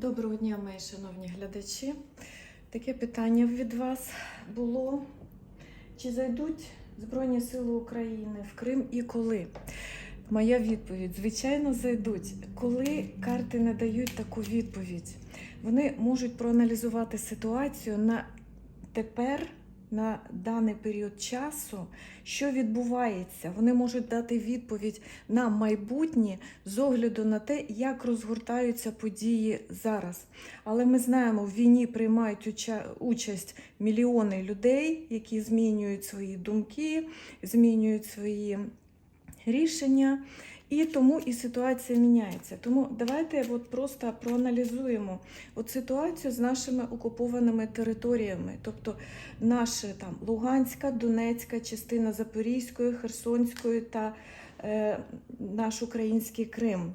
Доброго дня, мої шановні глядачі. Таке питання від вас було: чи зайдуть Збройні Сили України в Крим і коли? Моя відповідь: звичайно, зайдуть. Коли карти не дають таку відповідь, вони можуть проаналізувати ситуацію на тепер, на даний період часу, що відбувається. Вони можуть дати відповідь на майбутнє з огляду на те, як розгортаються події зараз. Але ми знаємо, в війні приймають участь мільйони людей, які змінюють свої думки, змінюють свої рішення. І тому і ситуація міняється. Тому давайте от просто проаналізуємо от ситуацію з нашими окупованими територіями, тобто наша там Луганська, Донецька, частина Запорізької, Херсонської та е, наш український Крим.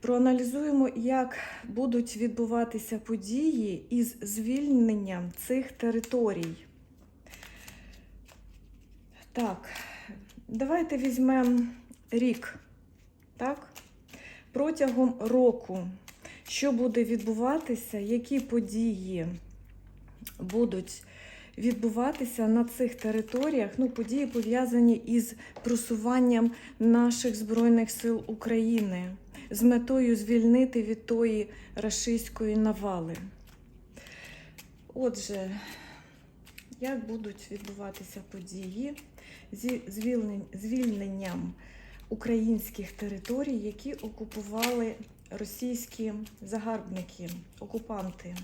Проаналізуємо, як будуть відбуватися події із звільненням цих територій. Так, давайте візьмемо рік. Так? Протягом року, що буде відбуватися, які події будуть відбуватися на цих територіях, ну, події пов'язані із просуванням наших Збройних сил України з метою звільнити від тої рашистської навали. Отже, як будуть відбуватися події зі звільненням українських територій, які окупували російські загарбники, окупанти?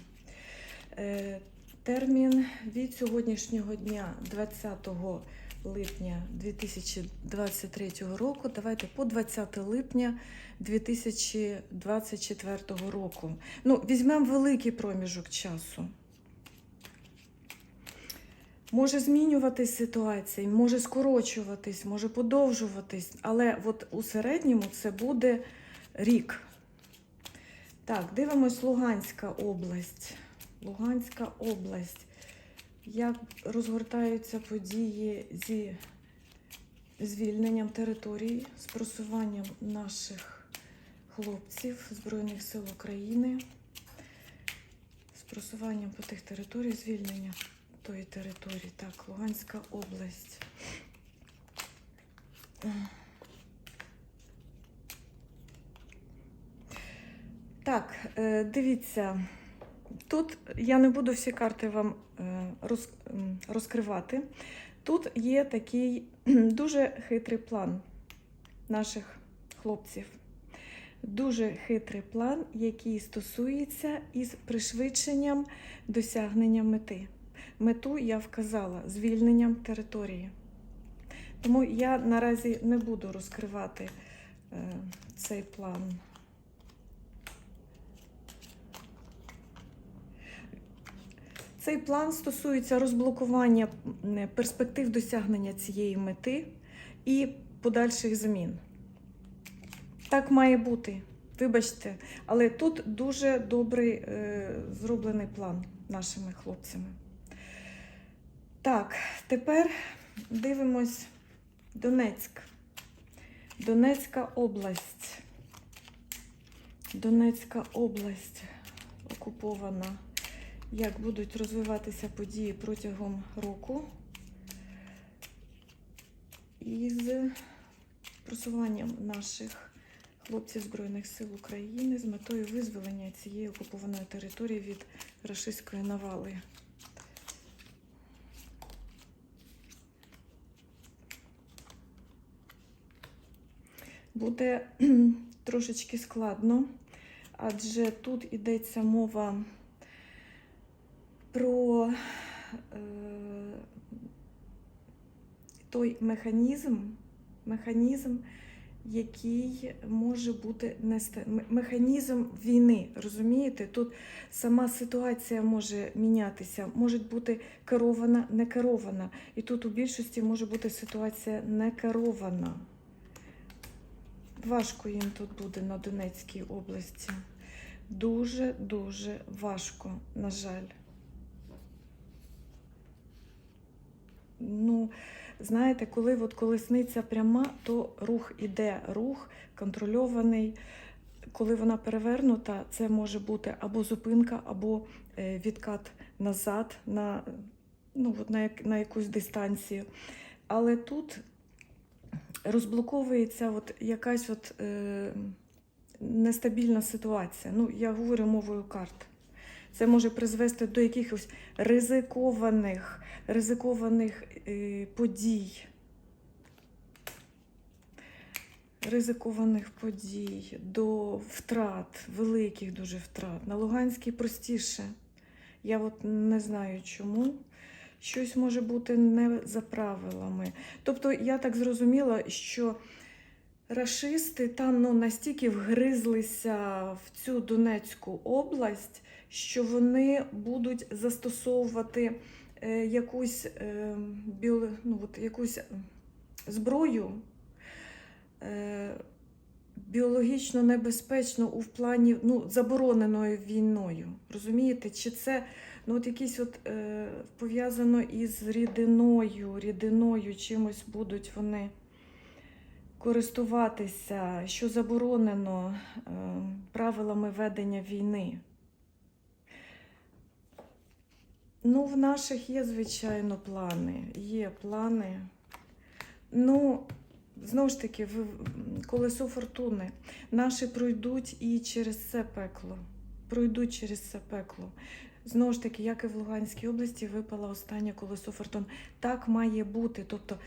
Е, Термін від сьогоднішнього дня, 20 липня 2023 року, давайте по 20 липня 2024 року. Ну, візьмемо великий проміжок часу. Може змінюватись ситуація, може скорочуватись, може подовжуватись, але от у середньому це буде рік. Так, дивимось Луганська область. Луганська область. Як розгортаються події зі звільненням територій, з просуванням наших хлопців Збройних сил України, з просуванням по тих територій, звільнення тої території. Так, Луганська область. Так, е, дивіться. Тут я не буду всі карти вам е, розкривати. Тут є такий дуже хитрий план наших хлопців. Дуже хитрий план, який стосується із пришвидшенням досягнення мети. Мету я вказала звільненням території. Тому я наразі не буду розкривати е, цей план. Цей план стосується розблокування перспектив досягнення цієї мети і подальших змін. Так має бути. Вибачте, але тут дуже добрий е, зроблений план нашими хлопцями. Так, тепер дивимось Донецьк. Донецька область. Донецька область окупована як будуть розвиватися події протягом року із просуванням наших хлопців Збройних сил України з метою визволення цієї окупованої території від рашистської навали. Буде трошечки складно, адже тут йдеться мова про е, той механізм, механізм, який може бути нести механізм війни. Розумієте? Тут сама ситуація може мінятися, може бути керована, не керована. І тут у більшості може бути ситуація не керована. Важко їм тут буде на Донецькій області. Дуже-дуже важко, на жаль. Ну, знаєте, коли от колесниця пряма, то рух іде, рух контрольований, коли вона перевернута, це може бути або зупинка, або е, відкат назад на, ну, от на, на якусь дистанцію. Але тут розблоковується от якась от, е, нестабільна ситуація. Ну, я говорю мовою карт. Це може призвести до якихось ризикованих, ризикованих е, подій. Ризикованих подій, до втрат, великих дуже втрат. На Луганській простіше. Я от не знаю чому. Щось може бути не за правилами. Тобто я так зрозуміла, що рашисти там ну, настільки вгризлися в цю Донецьку область, що вони будуть застосовувати е, якусь, е, біо, ну, от, якусь зброю е, біологічно небезпечно у плані ну, забороненою війною. Розумієте? Чи це ну, от якісь от, е, пов'язано із рідиною, рідиною чимось будуть вони користуватися, що заборонено е, правилами ведення війни. Ну, в наших є, звичайно, плани. Є плани. Ну, знову ж таки, колесо фортуни. Наші пройдуть і через це пекло. Пройдуть через це пекло. Знову ж таки, як і в Луганській області випало останнє колесо фортуни. Так має бути. Тобто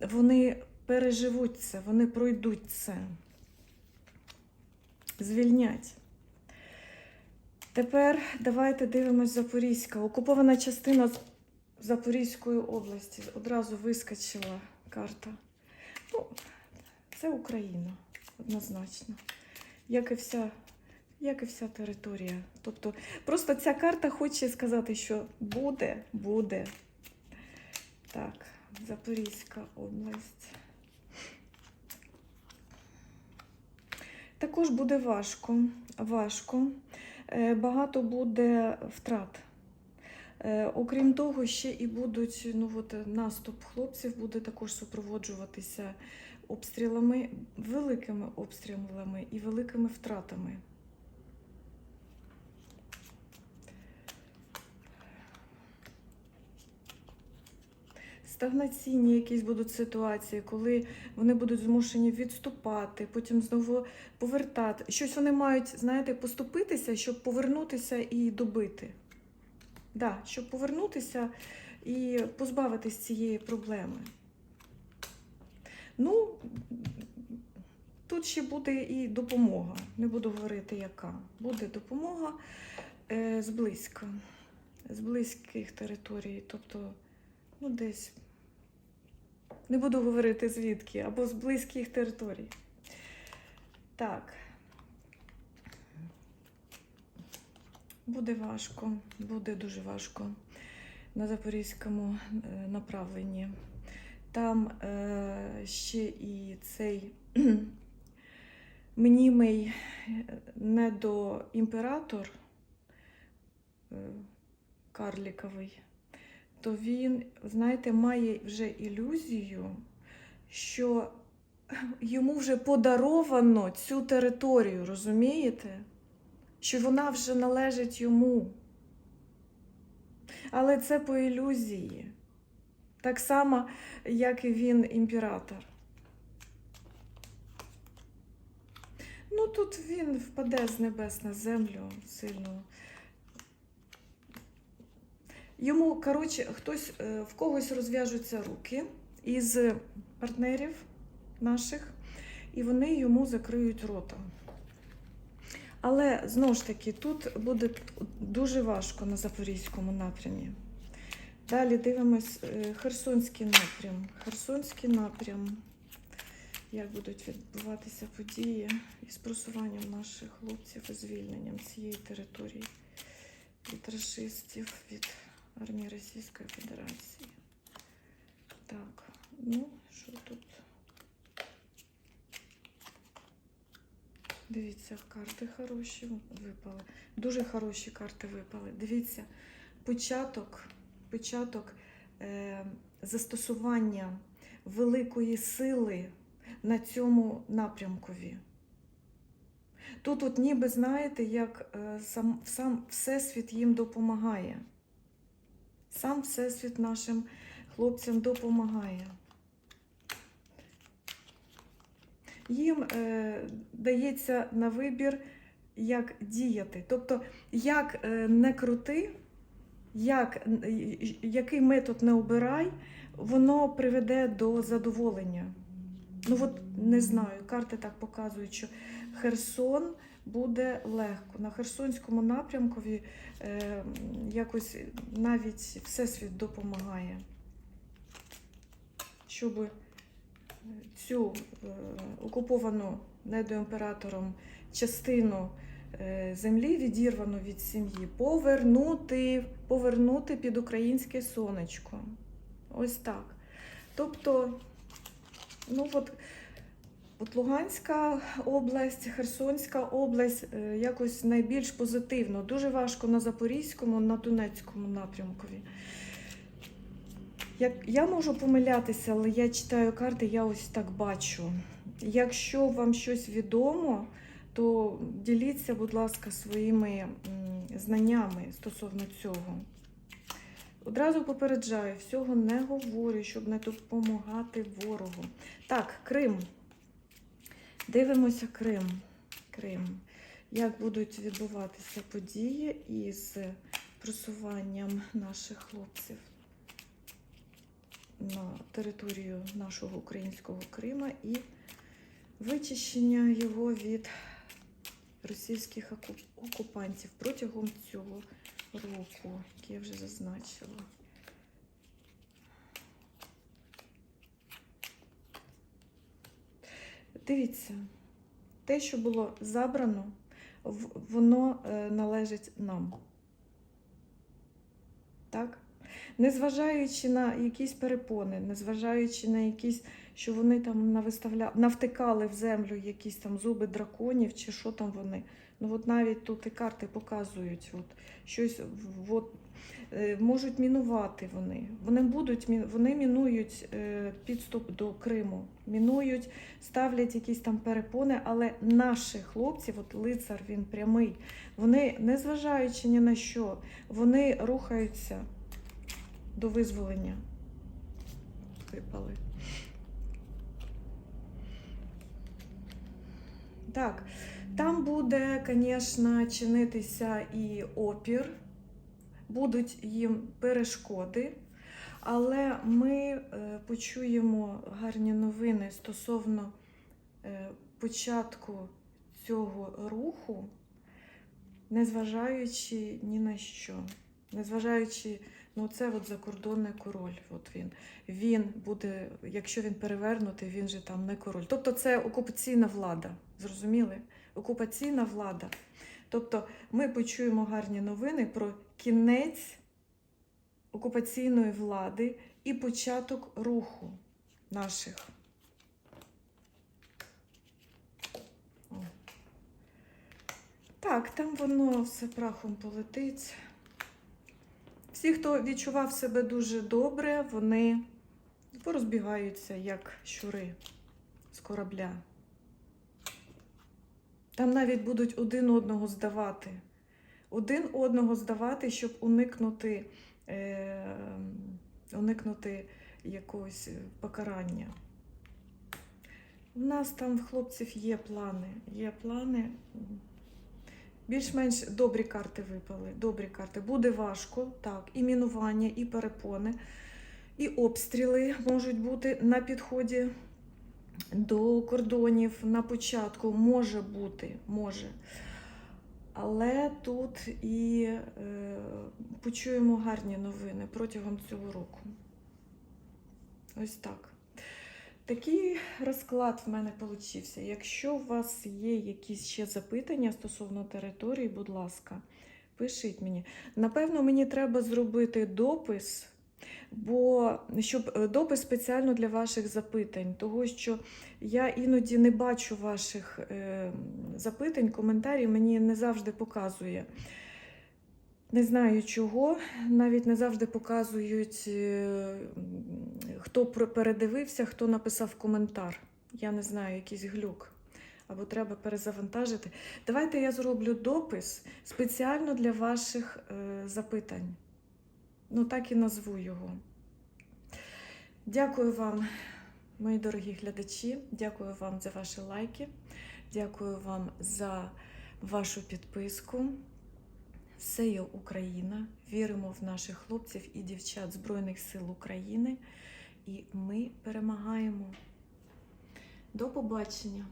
вони переживуть це, вони пройдуть це. Звільнять. Тепер давайте дивимось Запорізька. Окупована частина Запорізької області. Одразу вискочила карта. Ну, це Україна, однозначно. Як і вся, як і вся територія. Тобто, просто ця карта хоче сказати, що буде, буде. Так, Запорізька область. Також буде важко. Важко. Е, Багато буде втрат. Е, Окрім того, ще і будуть ну, от, наступ хлопців буде також супроводжуватися обстрілами, великими обстрілами і великими втратами. Стагнаційні якісь будуть ситуації, коли вони будуть змушені відступати, потім знову повертати. Щось вони мають, знаєте, поступитися, щоб повернутися і добити. Да, щоб повернутися і позбавитись цієї проблеми. Ну, тут ще буде і допомога. Не буду говорити, яка. Буде допомога е, зблизька, з близьких територій, тобто, ну, десь. Не буду говорити звідки, або з близьких територій. Так. Буде важко, буде дуже важко на запорізькому е, направленні. Там е, ще і цей мнімий е, недоімператор е, карліковий, то він, знаєте, має вже ілюзію, що йому вже подаровано цю територію, розумієте? Що вона вже належить йому. Але це по ілюзії. Так само, як і він імператор. Ну, тут він впаде з небес на землю сильно. Йому, коротше, хтось е, в когось розв'яжуться руки із партнерів наших, і вони йому закриють рота. Але знову ж таки, тут буде дуже важко на запорізькому напрямі. Далі дивимось е, Херсонський напрям. Херсонський напрям. Як будуть відбуватися події із просуванням наших хлопців і звільненням цієї території від расистів, від армії Російської Федерації. Так, ну, що тут? Дивіться, карти хороші випали. Дуже хороші карти випали. Дивіться, початок, початок е, застосування великої сили на цьому напрямкові. Тут, от ніби знаєте, як е, сам, сам Всесвіт їм допомагає. Сам Всесвіт нашим хлопцям допомагає. Їм е, дається на вибір, як діяти. Тобто, як е, не крути, як, який метод не обирай, воно приведе до задоволення. Ну, от не знаю, карти так показують, що Херсон буде легко. На Херсонському напрямкові е, якось навіть Всесвіт допомагає, щоб цю е, окуповану недоімператором частину е, землі, відірвану від сім'ї, повернути, повернути під українське сонечко. Ось так. Тобто, ну от, от Луганська область, Херсонська область е, якось найбільш позитивно. Дуже важко на Запорізькому, на Донецькому напрямкові. Як, я можу помилятися, але я читаю карти, я ось так бачу. Якщо вам щось відомо, то діліться, будь ласка, своїми знаннями стосовно цього. Одразу попереджаю, всього не говорю, щоб не допомагати ворогу. Так, Крим. Дивимося Крим. Крим. Як будуть відбуватися події із просуванням наших хлопців на територію нашого українського Крима і вичищення його від російських окупантів протягом цього року, який я вже зазначила. Дивіться, те, що було забрано, воно е, належить нам. Так? Незважаючи на якісь перепони, незважаючи на якісь, що вони там навтикали в землю якісь там зуби драконів чи що там вони. Ну от навіть тут і карти показують, от, щось от, е, можуть мінувати вони. Вони будуть вони мінують е, підступ до Криму, мінують, ставлять якісь там перепони, але наші хлопці, от лицар він прямий, вони, незважаючи ні на що, вони рухаються до визволення. Випали. Так, там буде, звісно, чинитися і опір, будуть їм перешкоди, але ми е, почуємо гарні новини стосовно е, початку цього руху, незважаючи ні на що. Незважаючи, ну це от закордонний король. От він. Він буде, якщо він перевернутий, він же там не король. Тобто це окупаційна влада. Зрозуміли? Окупаційна влада. Тобто ми почуємо гарні новини про кінець окупаційної влади і початок руху наших. О. Так, там воно все прахом полетить. Всі, хто відчував себе дуже добре, вони порозбігаються, як щури з корабля. Там навіть будуть один одного здавати. Один одного здавати, щоб уникнути, е, уникнути якогось покарання. У нас там в хлопців є плани. Є плани. Більш-менш добрі карти випали. Добрі карти. Буде важко, так, і мінування, і перепони, і обстріли можуть бути на підході до кордонів на початку. Може бути, може. Але тут і е, почуємо гарні новини протягом цього року. Ось так. Такий розклад в мене получився. Якщо у вас є якісь ще запитання стосовно території, будь ласка, пишіть мені. Напевно, мені треба зробити допис, бо щоб е, допис спеціально для ваших запитань, того що я іноді не бачу ваших е, запитань, коментарів, мені не завжди показує. Не знаю чого, навіть не завжди показують, е, хто передивився, хто написав коментар. Я не знаю, якийсь глюк. або треба перезавантажити. Давайте я зроблю допис спеціально для ваших запитань. Ну, так і назву його. Дякую вам, мої дорогі глядачі. Дякую вам за ваші лайки. Дякую вам за вашу підписку. Все є Україна. Віримо в наших хлопців і дівчат Збройних сил України. І ми перемагаємо. До побачення!